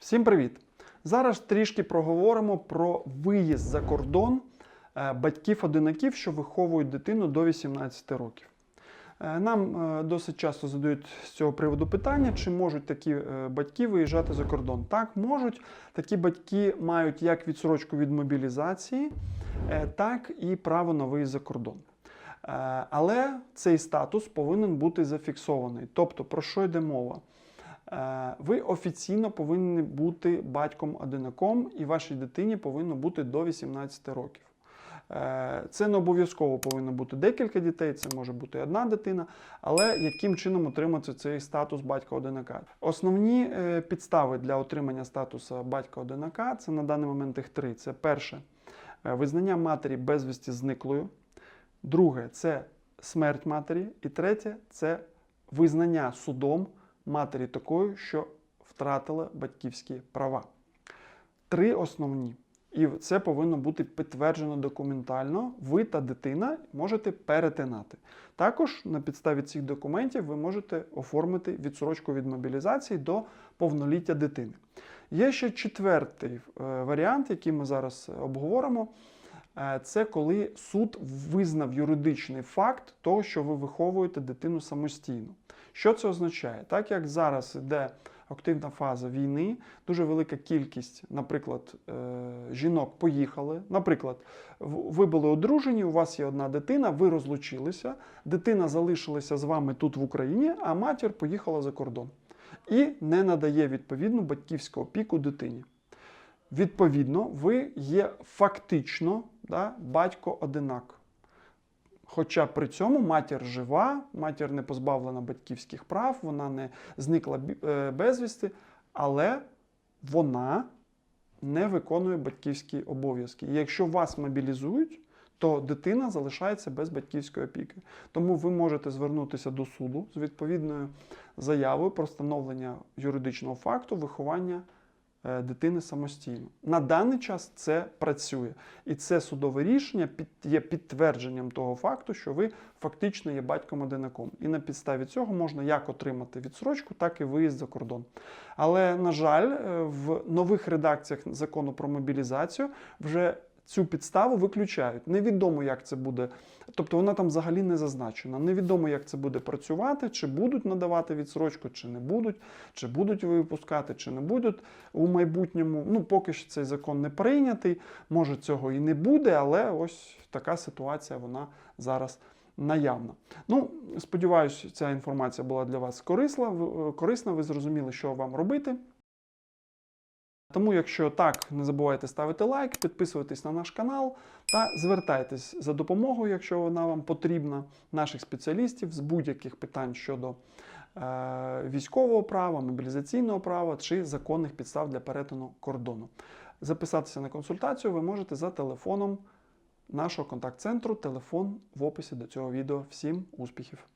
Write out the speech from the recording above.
Всім привіт! Зараз трішки проговоримо про виїзд за кордон е, батьків-одинаків, що виховують дитину до 18 років. Е, Нам е, досить часто задають з цього приводу питання, чи можуть такі батьки виїжджати за кордон. Так, можуть. Такі батьки мають як відсрочку від мобілізації, так і право на виїзд за кордон. Але цей статус повинен бути зафіксований. Тобто, про що йде мова? Е, Ви офіційно повинні бути батьком-одинаком, і вашій дитині повинно бути до 18 років. Е, Це не обов'язково повинно бути декілька дітей, це може бути одна дитина, але яким чином отримати цей статус батька-одинака? Основні е, підстави для отримання статусу батька-одинака це на даний момент їх три. Це перше визнання матері безвісті зниклою. Друге це смерть матері. І третє це визнання судом матері такою, що втратила батьківські права. Три основні. І це повинно бути підтверджено документально. Ви та дитина можете перетинати. Також на підставі цих документів ви можете оформити відсрочку від мобілізації до повноліття дитини. Є ще четвертий е, варіант, який ми зараз обговоримо. Е, Це коли суд визнав юридичний факт того, що ви виховуєте дитину самостійно. Що це означає? Так як зараз йде активна фаза війни, дуже велика кількість, наприклад, е, жінок поїхали. Наприклад, ви були одружені, у вас є одна дитина, ви розлучилися, дитина залишилася з вами тут в Україні, а матір поїхала за кордон і не надає відповідну батьківську опіку дитині. Відповідно, ви є фактично да, батько-одинак. Хоча при цьому матір жива, матір не позбавлена батьківських прав, вона не зникла е, безвісти, але вона не виконує батьківські обов'язки. І якщо вас мобілізують, то дитина залишається без батьківської опіки. Тому ви можете звернутися до суду з відповідною заявою про встановлення юридичного факту виховання дитини самостійно. На даний час це працює. І це судове рішення є підтвердженням того факту, що ви фактично є батьком-одинаком. І на підставі цього можна як отримати відсрочку, так і виїзд за кордон. Але, на жаль, е, в нових редакціях закону про мобілізацію вже цю підставу виключають. Невідомо, як це буде. Тобто вона там взагалі не зазначена. Невідомо, як це буде працювати, чи будуть надавати відсрочку, чи не будуть, чи будуть випускати, чи не будуть у майбутньому. Ну, поки що цей закон не прийнятий. Може, цього і не буде, але ось така ситуація вона зараз наявна. Ну, сподіваюся, ця інформація була для вас корисна. Ви- корисна. Ви зрозуміли, що вам робити. Тому, якщо так, не забувайте ставити лайк, підписуватись на наш канал та звертайтесь за допомогою, якщо вона вам потрібна, наших спеціалістів з будь-яких питань щодо е, військового права, мобілізаційного права чи законних підстав для перетину кордону. Записатися на консультацію ви можете за телефоном нашого контакт-центру. Телефон в описі до цього відео. Всім успіхів!